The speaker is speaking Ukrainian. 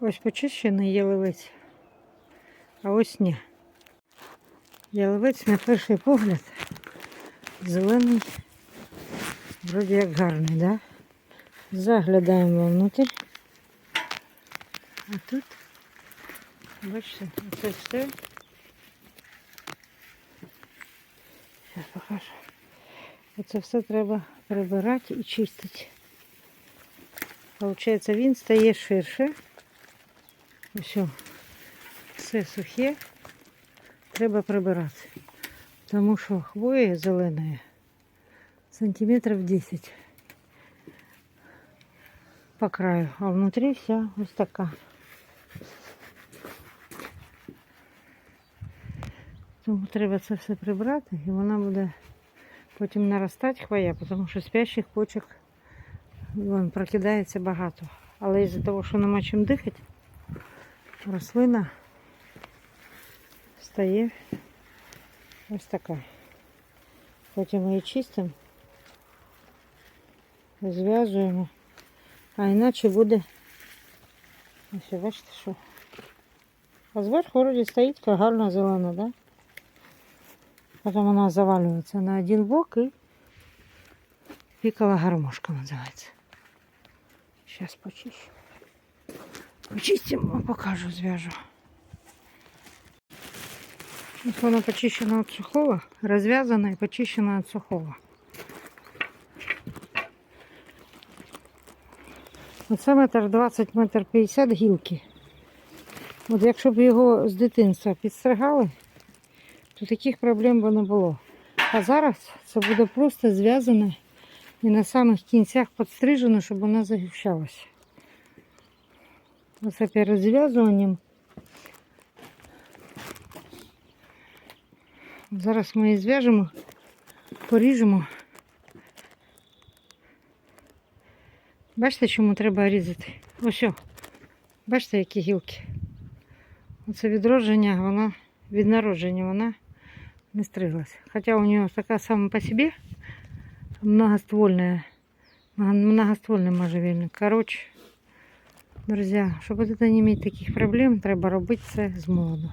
Ось почищений яловець, а ось ні. Яловець на перший погляд зелений, вроді як гарний, да? Заглядаємо вовнутрь. А тут, бачите, це все. Зараз покажу. Оце все треба прибирати і чистити. Получається, він стає ширше. Ось, все сухе. Треба прибирати. Тому що хвоя зелена сантиметрів 10 по краю, а внутрі вся ось така. Тому треба це все прибрати і вона буде потім наростати хвоя, тому що спящих почок вон, прокидається багато. Але із-за того, що нема чим дихати, рослина стає ось така. Потім ми її чистимо, зв'язуємо, а іначе буде ось бачите, що. А зверху вроді стоїть гарна зелена, да? Потім вона завалюється на один бок і пікала гармошка називається. Зараз почищу. Почистимо, покажу, зв'яжу. Ось вона почищена від сухого, розв'язана і почищена від сухого. Оце метр 20, метр 50 гілки. От якщо б його з дитинства підстригали, то таких проблем би не було. А зараз це буде просто зв'язане і на самих кінцях підстрижено, щоб вона захищалася. Оце перед зв'язуванням. Зараз ми її зв'яжемо, поріжемо. Бачите, чому треба різати? Ось. о. Бачите, які гілки? Оце відродження, вона від народження вона не стриглась. Хотя у нее такая сама по себе многоствольная, многоствольный можжевельник. Короче, друзья, щоб тут не иметь таких проблем, треба робити це з молоду.